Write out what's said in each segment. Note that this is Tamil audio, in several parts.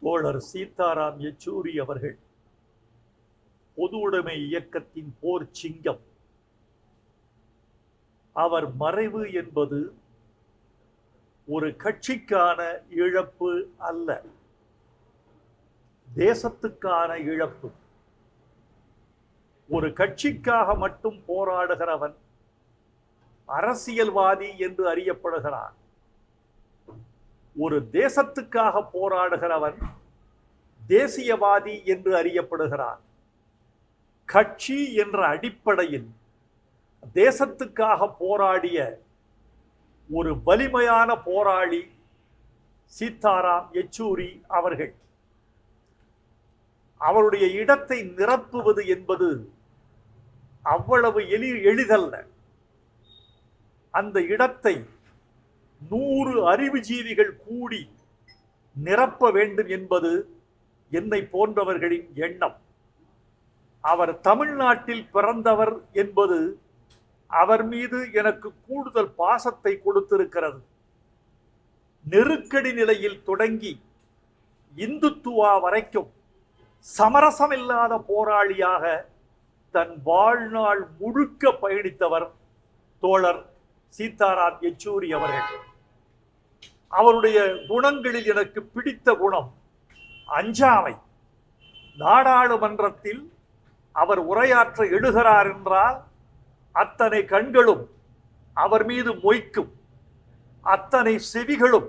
தோழர் சீதாராம் யெச்சூரி அவர்கள். பொது உடைமை இயக்கத்தின் போர் சிங்கம். அவர் மறைவு என்பது ஒரு கட்சிக்கான இழப்பு அல்ல. தேசத்துக்கான இழப்பு. ஒரு கட்சிக்காக மட்டும் போராடுகிறவன் அரசியல்வாதி என்று அறியப்படுகிறான். ஒரு தேசத்துக்காக போராடுகிறவன் தேசியவாதி என்று அறியப்படுகிறான். கட்சி என்ற அடிப்படையில் தேசத்துக்காக போராடிய ஒரு வலிமையான போராளி சீதாராம் யெச்சூரி அவர்கள். அவருடைய இடத்தை நிரப்புவது என்பது அவ்வளவு எளி எளிதல்ல. அந்த இடத்தை நூறு அறிவுஜீவிகள் கூடி நிரப்ப வேண்டும் என்பது என்னை போன்றவர்களின் எண்ணம். அவர் தமிழ்நாட்டில் பிறந்தவர் என்பது அவர் மீது எனக்கு கூடுதல் பாசத்தை கொடுத்திருக்கிறது. நெருக்கடி நிலையில் தொடங்கி இந்துத்துவா வரைக்கும் சமரசமில்லாத போராளியாக தன் வாழ்நாள் முழுக்க பயணித்தவர் தோழர் சீதாராம் யெச்சூரி அவர்கள். அவருடைய குணங்களில் எனக்கு பிடித்த குணம் அஞ்சாமை. நாடாளுமன்றத்தில் அவர் உரையாற்ற எழுகிறார் என்றால் அத்தனை கண்களும் அவர் மீது மொய்க்கும். அத்தனை செவிகளும்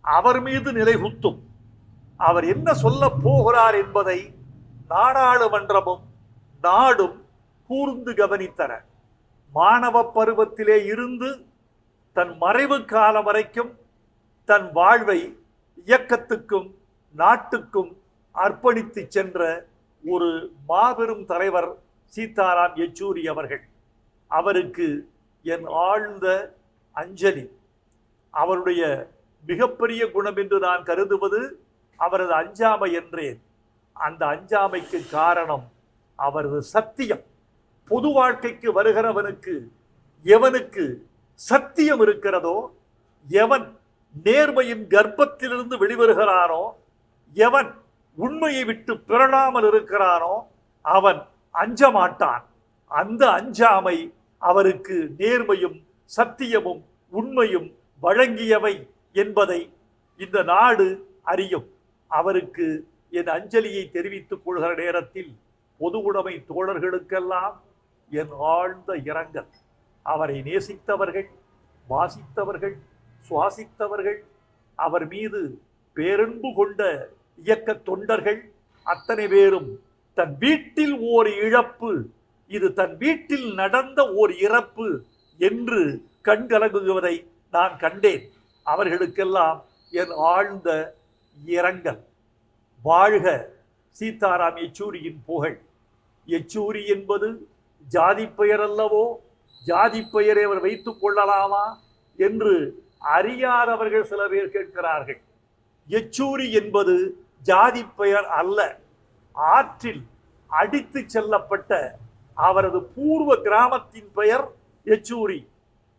அவர் மீது நிலைகுத்தும். அவர் என்ன சொல்ல போகிறார் என்பதை நாடாளுமன்றமும் நாடும் கூர்ந்து கவனித்தன. மாணவ பருவத்திலே இருந்து தன் மறைவு காலம் வரைக்கும் தன் வாழ்வை இயக்கத்துக்கும் நாட்டுக்கும் அர்ப்பணித்து சென்ற ஒரு மாபெரும் தலைவர் சீதாராம் யெச்சூரி அவர்கள். அவருக்கு என் ஆழ்ந்த அஞ்சலி. அவருடைய மிகப்பெரிய குணம் என்று நான் கருதுவது அவரது அஞ்சாமை என்றேன் அந்த அஞ்சாமைக்கு காரணம் அவரது சத்தியம். பொது வாழ்க்கைக்கு வருகிறவனுக்கு எவனுக்கு சத்தியம் இருக்கிறதோ எவன் நேர்மையின் கர்ப்பத்திலிருந்து வெளிவருகிறானோ எவன் உண்மையை விட்டு பிறழாமல் இருக்கிறானோ அவன் அஞ்ச மாட்டான் அந்த அஞ்சாமை அவருக்கு நேர்மையும் சத்தியமும் உண்மையும் வழங்கியவை என்பதை இந்த நாடு அறியும். அவருக்கு என் அஞ்சலியை தெரிவித்துக் கொள்கிற நேரத்தில் பொது உடைமை தோழர்களுக்கெல்லாம் என் ஆழ்ந்த இரங்கல். அவரை நேசித்தவர்கள் வாசித்தவர்கள் சுவாசித்தவர்கள் அவர் மீது பேரன்பு கொண்ட இயக்க தொண்டர்கள் அத்தனை பேரும் தன் வீட்டில் ஓர் இழப்பு இது தன் வீட்டில் நடந்த ஓர் இறப்பு என்று கண்கலங்குவதை நான் கண்டேன். அவர்களுக்கெல்லாம் என் ஆழ்ந்த இரங்கல். வாழ்க சீதாராம் யெச்சூரியின் புகழ். யெச்சூரி என்பது ஜாதி பெயர் அல்லவோ ஜாதி பெயரை அவர் வைத்துக் கொள்ளலாமா என்று அறியாதவர்கள் சில பேர் கேட்கிறார்கள். எச்சூரி என்பது ஜாதி பெயர் அல்ல. ஆற்றில் அடித்து செல்லப்பட்ட அவரது பூர்வ கிராமத்தின் பெயர் எச்சூரி.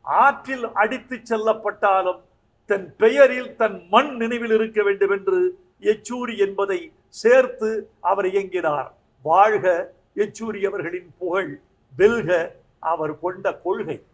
ஆற்றில் அடித்து செல்லப்பட்டாலும் தன் பெயரில் தன் மண் நினைவில் இருக்க வேண்டும் என்று யெச்சூரி என்பதை சேர்த்து அவர் இயங்கினார். வாழ்க யெச்சூரி அவர்களின் புகழ் வெல்க அவர் கொண்ட கொள்கை.